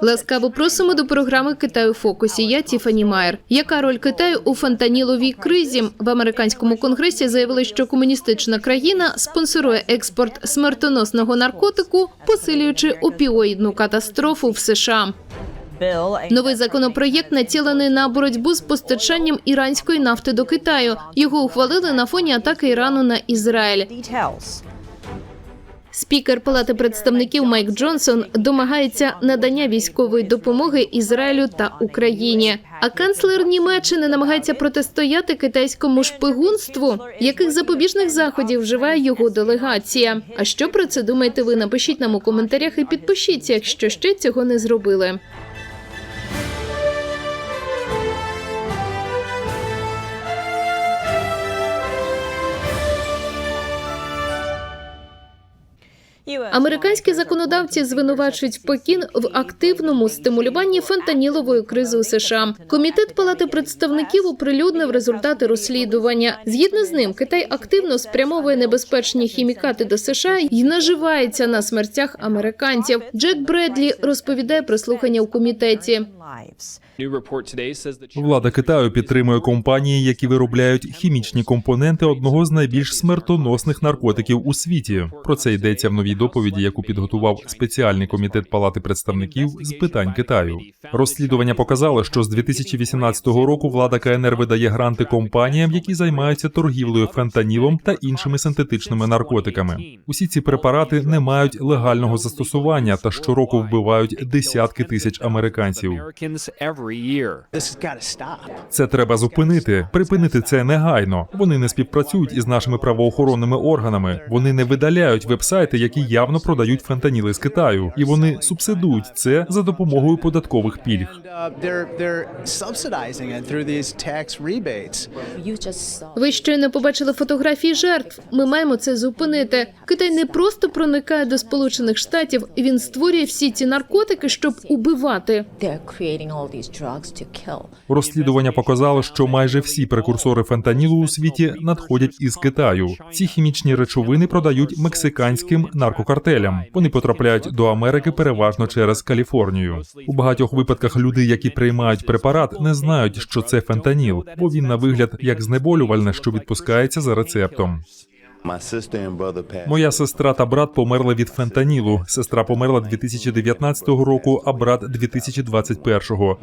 Ласкаво просимо до програми Китаю в фокусі. Я Тіфані Майер. Яка роль Китаю у фентаніловій кризі? В американському конгресі заявили, що комуністична країна спонсорує експорт смертоносного наркотику, посилюючи опіоїдну катастрофу в США. Новий законопроєкт націлений на боротьбу з постачанням іранської нафти до Китаю. Його ухвалили на фоні атаки Ірану на Ізраїль. Спікер Палати представників Майк Джонсон домагається надання військової допомоги Ізраїлю та Україні. А канцлер Німеччини намагається протистояти китайському шпигунству. Яких запобіжних заходів вживає його делегація? А що про це думаєте ви? Напишіть нам у коментарях і підпишіться, якщо ще цього не зробили. Американські законодавці звинувачують Пекін в активному стимулюванні фентанілової кризи у США. Комітет Палати представників оприлюднив результати розслідування. Згідно з ним, Китай активно спрямовує небезпечні хімікати до США і наживається на смертях американців. Джек Бредлі розповідає про слухання у комітеті. Влада Китаю підтримує компанії, які виробляють хімічні компоненти одного з найбільш смертоносних наркотиків у світі. Про це йдеться в новій доповіді, яку підготував спеціальний комітет Палати представників з питань Китаю. Розслідування показало, що з 2018 року влада КНР видає гранти компаніям, які займаються торгівлею фентанілом та іншими синтетичними наркотиками. Усі ці препарати не мають легального застосування та щороку вбивають десятки тисяч американців. Це треба зупинити, припинити це негайно. Вони не співпрацюють із нашими правоохоронними органами. Вони не видаляють вебсайти, які явно продають фентаніли з Китаю, і вони субсидують це за допомогою податкових пільг. Ви щойно побачили фотографії жертв. Ми маємо це зупинити. Китай не просто проникає до Сполучених Штатів, він створює всі ці наркотики, щоб убивати. Розслідування показало, що майже всі прекурсори фентанілу у світі надходять із Китаю. Ці хімічні речовини продають мексиканським наркокартелям. Вони потрапляють до Америки переважно через Каліфорнію. У багатьох випадках люди, які приймають препарат, не знають, що це фентаніл, бо він на вигляд як знеболювальне, що відпускається за рецептом. Моя сестра та брат померли від фентанілу. Сестра померла 2019 року, а брат 2021.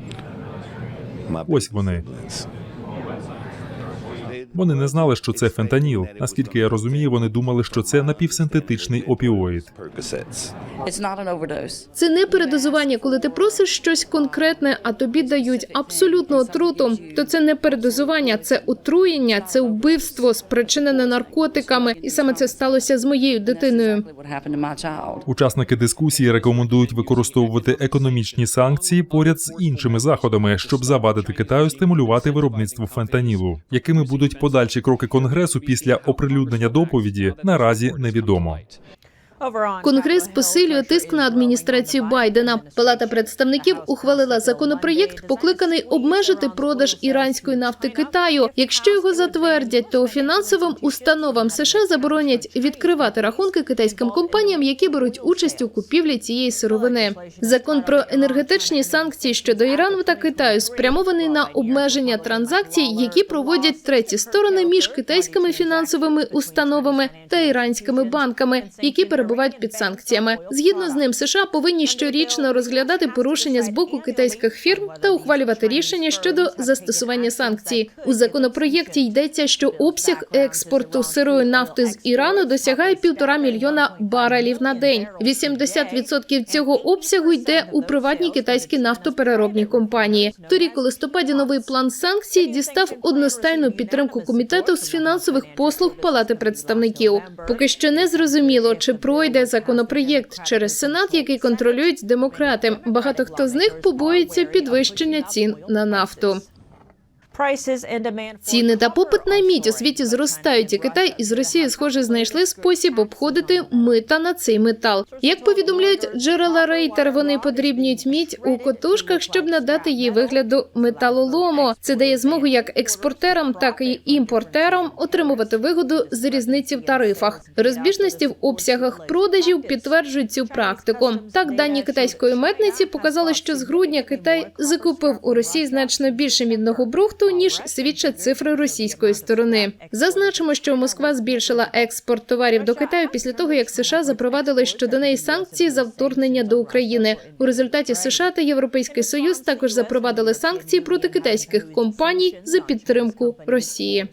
My Ось вони. Вони не знали, що це фентаніл. Наскільки я розумію, вони думали, що це напівсинтетичний опіоїд. Це не передозування, коли ти просиш щось конкретне, а тобі дають абсолютну отруту. То це не передозування, це отруєння, це вбивство, спричинене наркотиками, і саме це сталося з моєю дитиною. Учасники дискусії рекомендують використовувати економічні санкції поряд з іншими заходами, щоб завадити Китаю стимулювати виробництво фентанілу. Якими будуть подальші кроки конгресу після оприлюднення доповіді, наразі невідомо. Конгрес посилює тиск на адміністрацію Байдена. Палата представників ухвалила законопроєкт, покликаний обмежити продаж іранської нафти Китаю. Якщо його затвердять, то фінансовим установам США заборонять відкривати рахунки китайським компаніям, які беруть участь у купівлі цієї сировини. Закон про енергетичні санкції щодо Ірану та Китаю спрямований на обмеження транзакцій, які проводять треті сторони між китайськими фінансовими установами та іранськими банками, які перебувають під санкціями. Згідно з ним, США повинні щорічно розглядати порушення з боку китайських фірм та ухвалювати рішення щодо застосування санкцій. У законопроєкті йдеться, що обсяг експорту сирої нафти з Ірану досягає півтора мільйона барелів на день. 80% цього обсягу йде у приватні китайські нафтопереробні компанії. Торік у листопаді новий план санкцій дістав одностайну підтримку комітету з фінансових послуг Палати представників. Поки що не зрозуміло, чи пройде законопроєкт через сенат, який контролюють демократи. Багато хто з них побоїться підвищення цін на нафту. Ціни та попит на мідь у світі зростають, і Китай із Росією, схоже, знайшли спосіб обходити мита на цей метал. Як повідомляють джерела Рейтер, вони подрібнюють мідь у котушках, щоб надати їй вигляду металолому. Це дає змогу як експортерам, так і імпортерам отримувати вигоду з різниці в тарифах. Розбіжності в обсягах продажів підтверджують цю практику. Так, дані китайської митниці показали, що з грудня Китай закупив у Росії значно більше мідного брухту, ніж свідчать цифри російської сторони. Зазначимо, що Москва збільшила експорт товарів до Китаю після того, як США запровадили щодо неї санкції за вторгнення до України. У результаті США та Європейський Союз також запровадили санкції проти китайських компаній за підтримку Росії.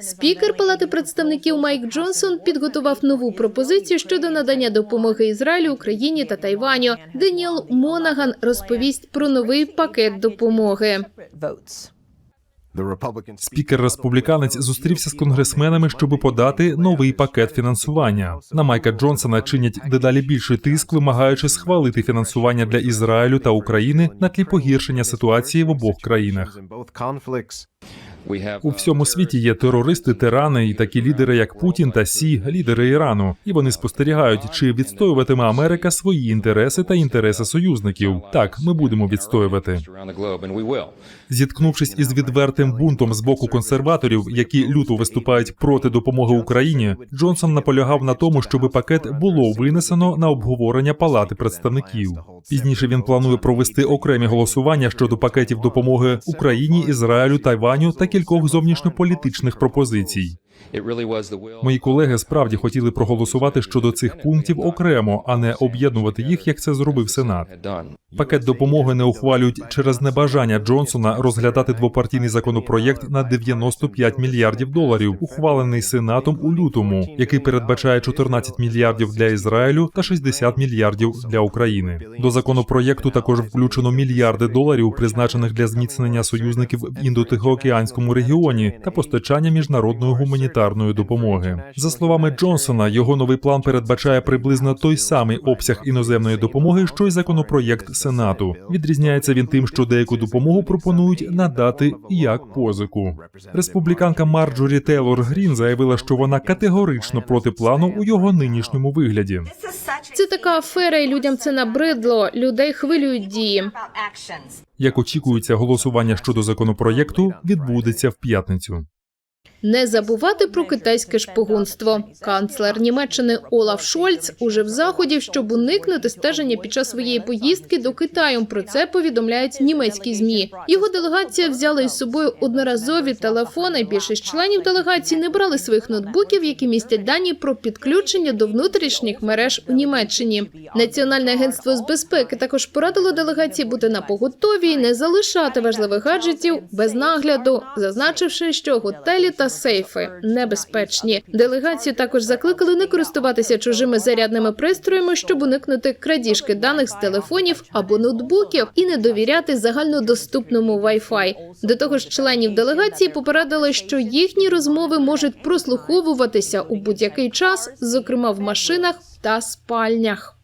Спікер Палати представників Майк Джонсон підготував нову пропозицію щодо надання допомоги Ізраїлю, Україні та Тайваню. Деніел Монаган розповість про новий пакет допомоги. Спікер республіканець зустрівся з конгресменами, щоб подати новий пакет фінансування. На Майка Джонсона чинять дедалі більший тиск, вимагаючи схвалити фінансування для Ізраїлю та України на тлі погіршення ситуації в обох країнах. У всьому світі є терористи, тирани і такі лідери, як Путін та Сі, лідери Ірану, і вони спостерігають, чи відстоюватиме Америка свої інтереси та інтереси союзників. Так, ми будемо відстоювати. Зіткнувшись із відвертим бунтом з боку консерваторів, які люто виступають проти допомоги Україні, Джонсон наполягав на тому, щоб пакет було винесено на обговорення Палати представників. Пізніше він планує провести окремі голосування щодо пакетів допомоги Україні, Ізраїлю, Тайваню та кількох зовнішньополітичних пропозицій. Мої колеги справді хотіли проголосувати щодо цих пунктів окремо, а не об'єднувати їх, як це зробив Сенат. Пакет допомоги не ухвалюють через небажання Джонсона розглядати двопартійний законопроєкт на 95 мільярдів доларів, ухвалений Сенатом у лютому, який передбачає 14 мільярдів для Ізраїлю та 60 мільярдів для України. До законопроєкту також включено мільярди доларів, призначених для зміцнення союзників в індотихоокеанському регіоні та постачання міжнародної гуманітарної допомоги. За словами Джонсона, його новий план передбачає приблизно той самий обсяг іноземної допомоги, що й законопроєкт Сенату. Відрізняється він тим, що деяку допомогу пропонують надати як позику. Республіканка Марджорі Тейлор Грін заявила, що вона категорично проти плану у його нинішньому вигляді. Це така афера, і людям це набридло. Людей хвилюють дії. Як очікується, голосування щодо законопроєкту відбудеться в п'ятницю. Не забувати про китайське шпигунство. Канцлер Німеччини Олаф Шольц уже в заході, щоб уникнути стеження під час своєї поїздки до Китаю. Про це повідомляють німецькі змі. Його делегація взяла із собою одноразові телефони. Більшість членів делегації не брали своїх ноутбуків, які містять дані про підключення до внутрішніх мереж у Німеччині. Національне агентство з безпеки також порадило делегації бути на поготові і не залишати важливих гаджетів без нагляду, зазначивши, що готелі та сейфи небезпечні. Делегацію також закликали не користуватися чужими зарядними пристроями, щоб уникнути крадіжки даних з телефонів або ноутбуків і не довіряти загальнодоступному Wi-Fi. До того ж, членів делегації попередили, що їхні розмови можуть прослуховуватися у будь-який час, зокрема в машинах та спальнях.